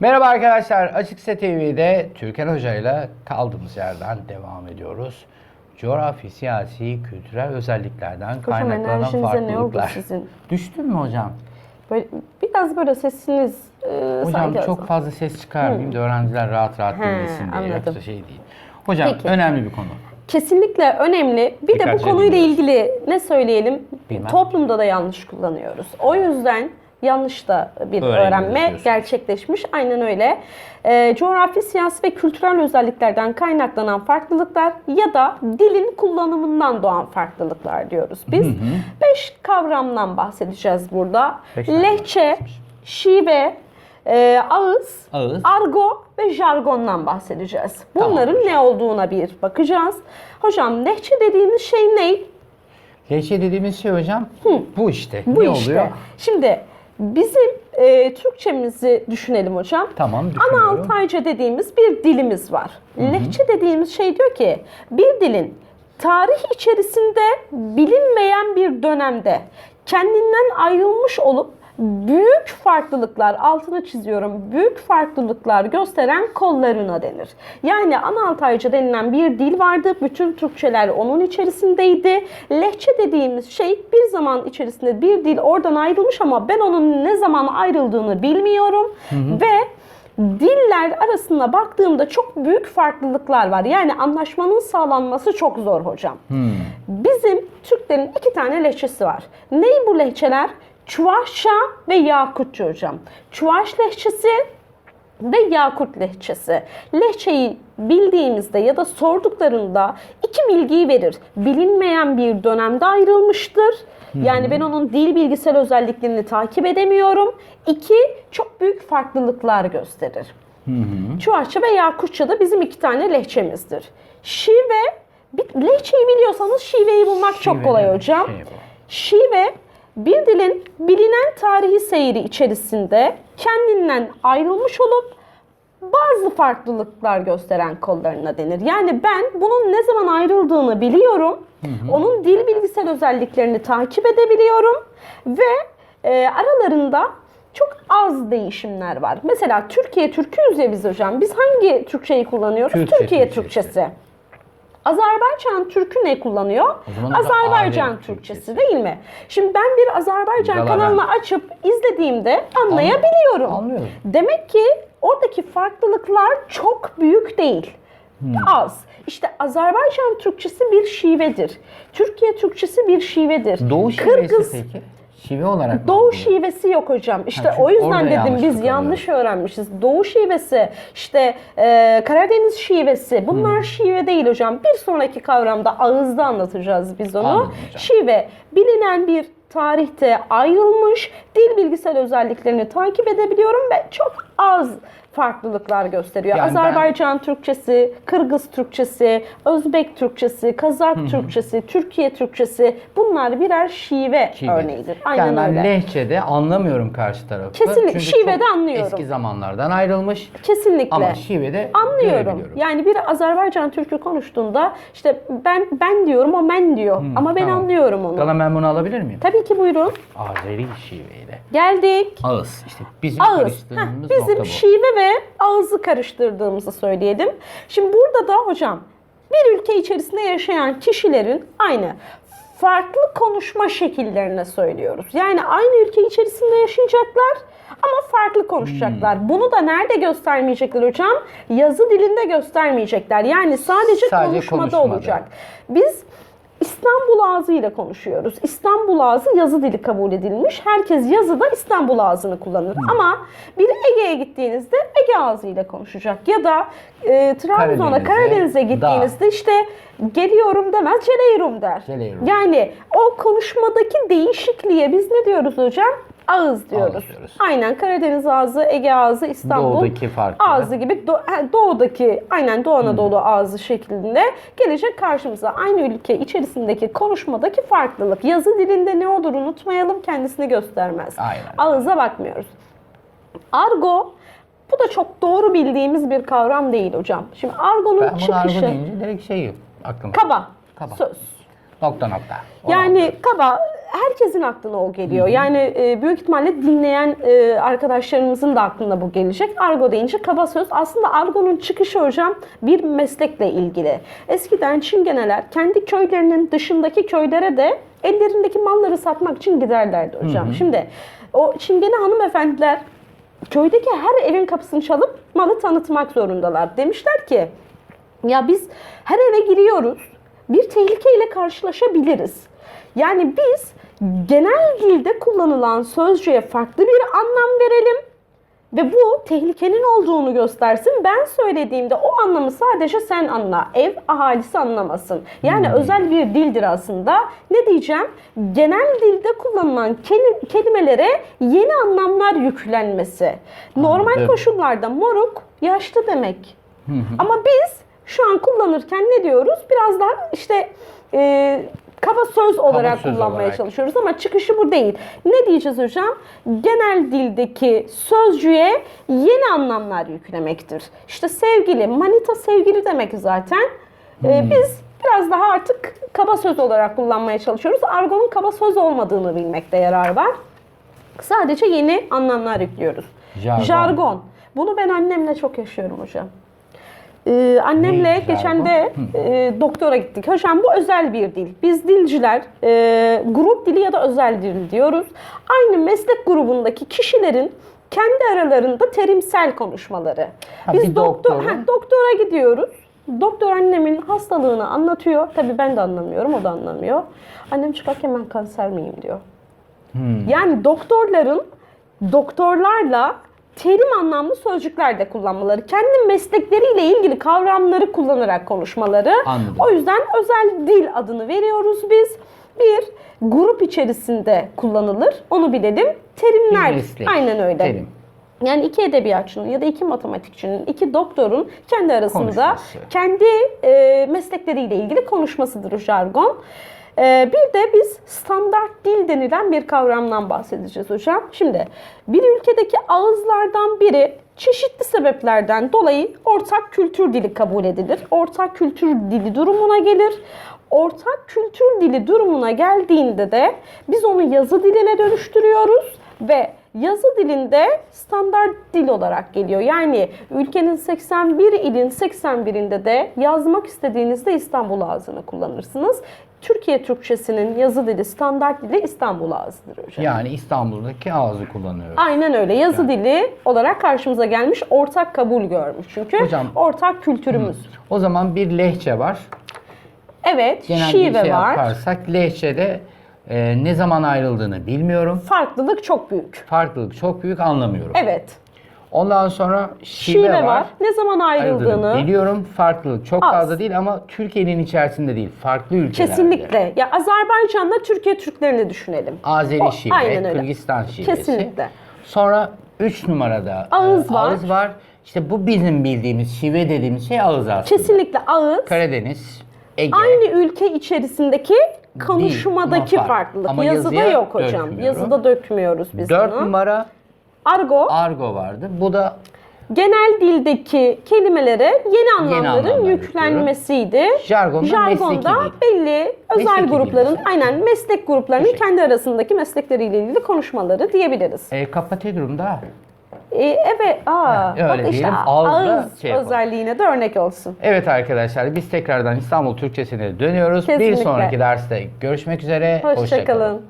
Merhaba arkadaşlar. Açıksa TV'de Türkan Hoca ile kaldığımız yerden devam ediyoruz. Coğrafi, siyasi, kültürel özelliklerden Hocam kaynaklanan enerjinize ne oldu farklılıklar. sizin? Düştün mü hocam? Böyle, biraz böyle sesiniz e, Hocam sanki çok az- fazla ses çıkarmayayım da öğrenciler rahat rahat He, dinlesin diye. anladım. Yoksa şey değil. Hocam Peki. önemli bir konu. Kesinlikle önemli. Bir de bu konuyla ediliyoruz. ilgili ne söyleyelim? Bilmem. Toplumda da yanlış kullanıyoruz. O yüzden yanlış da bir öğrenme diyorsunuz. gerçekleşmiş. Aynen öyle. Ee, coğrafi, siyasi ve kültürel özelliklerden kaynaklanan farklılıklar ya da dilin kullanımından doğan farklılıklar diyoruz biz. Beş kavramdan bahsedeceğiz burada. Beş Lehçe, şive, e, ağız, Ağız. argo ve jargondan bahsedeceğiz. Tamam Bunların ne olduğuna bir bakacağız. Hocam lehçe dediğimiz şey ne? Leşe dediğimiz şey hocam bu işte. Bu ne işte. oluyor? Şimdi bizim e, Türkçemizi düşünelim hocam. Tamam Ana düşünüyorum. Altayca dediğimiz bir dilimiz var. Lehçe dediğimiz şey diyor ki bir dilin tarih içerisinde bilinmeyen bir dönemde kendinden ayrılmış olup büyük farklılıklar, altını çiziyorum, büyük farklılıklar gösteren kollarına denir. Yani ana Altayca denilen bir dil vardı. Bütün Türkçeler onun içerisindeydi. Lehçe dediğimiz şey bir zaman içerisinde bir dil oradan ayrılmış ama ben onun ne zaman ayrıldığını bilmiyorum. Ve diller arasında baktığımda çok büyük farklılıklar var. Yani anlaşmanın sağlanması çok zor hocam. Bizim Türklerin iki tane lehçesi var. Ney bu lehçeler? Çuvaşça ve Yakutça hocam. Çuvaş lehçesi ve Yakut lehçesi. Lehçeyi bildiğimizde ya da sorduklarında iki bilgiyi verir. Bilinmeyen bir dönemde ayrılmıştır. Yani ben onun dil bilgisel özelliklerini takip edemiyorum. İki, çok büyük farklılıklar gösterir. Çuvaşça ve Yakutça da bizim iki tane lehçemizdir. Şive, bir- lehçeyi biliyorsanız şiveyi bulmak çok Şive kolay demek hocam. şey bu. Şive bir dilin bilinen tarihi seyri içerisinde kendinden ayrılmış olup bazı farklılıklar gösteren kollarına denir. Yani ben bunun ne zaman ayrıldığını biliyorum. Onun dil bilgisel özelliklerini takip edebiliyorum ve e, aralarında çok az değişimler var. Mesela Türkiye Türküyüz ya biz hocam. Biz hangi Türkçeyi kullanıyoruz? Türkçe Türkiye Türkçesi. Türkçesi. Azerbaycan Türkü ne kullanıyor? Azerbaycan Türkçesi Türkçesi. değil mi? Şimdi ben bir Azerbaycan Galaven. kanalını açıp izlediğimde anlayabiliyorum. Anlıyorum. Demek ki oradaki farklılıklar çok büyük değil. Hmm. Az. İşte Azerbaycan Türkçesi bir şivedir. Türkiye Türkçesi bir şivedir. Doğu şivesi Kırgız peki? Şive olarak mı Doğu oluyor? şivesi yok hocam. İşte Ha, çünkü o yüzden dedim yanlışlık biz oluyor. yanlış öğrenmişiz. Doğu şivesi, işte e, Karadeniz şivesi. Bunlar şive değil hocam. Bir sonraki kavramda ağızda anlatacağız biz onu. Anladım hocam. Şive bilinen bir tarihte ayrılmış dil bilgisel özelliklerini takip edebiliyorum ve çok az farklılıklar gösteriyor. Yani ben- Azerbaycan Türkçesi, Kırgız Türkçesi, Özbek Türkçesi, Kazak Türkçesi, Türkiye Türkçesi bunlar birer şive, Şive. örneğidir. Aynen yani ben öyle. lehçede anlamıyorum karşı tarafı. Kesinlikle. Çünkü Şivede anlıyorum. Eski zamanlardan ayrılmış. Kesinlikle. Ama şivede Anlıyorum. Yani bir Azerbaycan Türkü konuştuğunda işte ben ben diyorum o men diyor. Ama ben Hmm, tamam. anlıyorum onu. Gala ben bunu alabilir miyim? Tabii ki buyurun. Azeri şiveyle. Geldik. Ağız. İşte bizim Ağız. Heh, karıştırdığımız nokta bizim bu. şive ve ağızı karıştırdığımızı söyleyelim. Şimdi burada da hocam bir ülke içerisinde yaşayan kişilerin aynı farklı konuşma şekillerine söylüyoruz. Yani aynı ülke içerisinde yaşayacaklar ama farklı konuşacaklar. Hmm. Bunu da nerede göstermeyecekler hocam? Yazı dilinde göstermeyecekler. Yani sadece, Sadece konuşmada, konuşmada. olacak. Biz İstanbul ağzı ile konuşuyoruz. İstanbul ağzı yazı dili kabul edilmiş. Herkes yazıda İstanbul ağzını kullanır. Hmm. Ama bir Ege'ye gittiğinizde Ege ağzı ile konuşacak. Ya da e, Trabzon'a, Karadeniz'e, Karadeniz'e gittiğinizde işte geliyorum demez, geleyrum der. Geleyrum. Yani o konuşmadaki değişikliğe biz ne diyoruz hocam? Ağız diyoruz. diyoruz. Aynen Karadeniz ağzı, Ege ağzı, İstanbul Doğudaki farklı. ağzı gibi Do- doğudaki aynen Doğu Anadolu ağzı şeklinde gelecek karşımıza. Aynı ülke içerisindeki konuşmadaki farklılık. Yazı dilinde ne olur unutmayalım kendisini göstermez. Aynen. Ağıza bakmıyoruz. Argo bu da çok doğru bildiğimiz bir kavram değil hocam. Şimdi argonun Ben bunu argo çıkışı deyince direkt şey aklıma. kaba, Kaba. söz. Nokta nokta. O Yani kaba herkesin aklına o geliyor. Yani e, büyük ihtimalle dinleyen e, arkadaşlarımızın da aklına bu gelecek. Argo deyince kaba söz. Aslında argonun çıkışı hocam bir meslekle ilgili. Eskiden çingeneler kendi köylerinin dışındaki köylere de ellerindeki malları satmak için giderlerdi hocam. Şimdi o çingene hanımefendiler köydeki her evin kapısını çalıp malı tanıtmak zorundalar. Demişler ki ya biz her eve giriyoruz. Bir tehlikeyle karşılaşabiliriz. Yani biz genel dilde kullanılan sözcüğe farklı bir anlam verelim ve bu tehlikenin olduğunu göstersin. Ben söylediğimde o anlamı sadece sen anla. Ev ahalisi anlamasın. Yani özel bir dildir aslında. Ne diyeceğim? Genel dilde kullanılan keli- kelimelere yeni anlamlar yüklenmesi. Normal Anladım. koşullarda moruk yaşlı demek. Ama biz şu an kullanırken ne diyoruz? Biraz daha işte e, kaba söz olarak söz kullanmaya olarak. çalışıyoruz ama çıkışı bu değil. Ne diyeceğiz hocam? Genel dildeki sözcüğe yeni anlamlar yüklemektir. İşte sevgili, manita sevgili demek zaten. E, biz biraz daha artık kaba söz olarak kullanmaya çalışıyoruz. Argonun kaba söz olmadığını bilmekte yarar var. Sadece yeni anlamlar yüklüyoruz. Jargon. Jargon. Bunu ben annemle çok yaşıyorum hocam. Ee, annemle Neydi geçen de e, doktora gittik. Hocam bu özel bir dil. Biz dilciler e, grup dili ya da özel dil diyoruz. Aynı meslek grubundaki kişilerin kendi aralarında terimsel konuşmaları. Ha, Biz bir doktor doktorun- ha, doktora gidiyoruz. Doktor annemin hastalığını anlatıyor. Tabii ben de anlamıyorum, o da anlamıyor. Annem çıkarken ben kanser miyim diyor. Yani doktorların doktorlarla terim anlamlı sözcükler de kullanmaları, kendi meslekleriyle ilgili kavramları kullanarak konuşmaları. Anladım. O yüzden özel dil adını veriyoruz biz. Bir grup içerisinde kullanılır. Onu bilelim. Terimler. Bir meslek, Aynen öyle. terim. Yani iki edebiyatçının ya da iki matematikçinin, iki doktorun kendi arasında Konuşması. kendi e, meslekleriyle ilgili konuşmasıdır jargon. E, bir de biz standart dil denilen bir kavramdan bahsedeceğiz hocam. Şimdi bir ülkedeki ağızlardan biri çeşitli sebeplerden dolayı ortak kültür dili kabul edilir. Ortak kültür dili durumuna gelir. Ortak kültür dili durumuna geldiğinde de biz onu yazı diline dönüştürüyoruz ve yazı dilinde standart dil olarak geliyor. Yani ülkenin 81 ilin 81'inde de yazmak istediğinizde İstanbul ağzını kullanırsınız. Türkiye Türkçesinin yazı dili, standart dili İstanbul ağzıdır hocam. Yani İstanbul'daki ağzı kullanıyoruz. Aynen öyle. Yazı dili olarak karşımıza gelmiş, ortak kabul görmüş çünkü. Hocam- ortak kültürümüz. O zaman bir lehçe var. Evet, Genel şive bir şey var. yaparsak lehçede e, ne zaman ayrıldığını bilmiyorum. Farklılık çok büyük. Farklılık çok büyük anlamıyorum. Evet. Ondan sonra şive, Şive, var. var. Ne zaman Ayrıldığını biliyorum. Farklılık çok Az. fazla değil ama Türkiye'nin içerisinde değil. Farklı ülkelerde. Kesinlikle. Ya Azerbaycan'da Türkiye Türklerini düşünelim. Azeri O- şive, aynen öyle. Kırgızistan şivesi. Kesinlikle. Sonra 3 numarada Ağız e, var. ağız var. İşte bu bizim bildiğimiz şive dediğimiz şey ağız aslında. Kesinlikle ağız. Karadeniz, Ege. Aynı ülke içerisindeki konuşmadaki fark. farklılık. Ama Yazıda yok hocam. dökmüyorum. Yazıda dökmüyoruz biz 4 bunu. numara Argo argo vardı. Bu da genel dildeki kelimelere yeni anlamların anlamlar yüklenmesiydi. Jargonda Jargonda mesleki belli özel Mesleki grupların dil. aynen meslek gruplarının Teşekkür. kendi arasındaki meslekleriyle ilgili konuşmaları diyebiliriz. e, Kapatedrum'da Ee, evet, aa, Ha, öyle bak işte diyelim, ağız şey yapalım. özelliğine de örnek olsun. Evet arkadaşlar biz tekrardan İstanbul Türkçesine dönüyoruz. Bir Kesinlikle. sonraki derste görüşmek üzere. Hoşçakalın.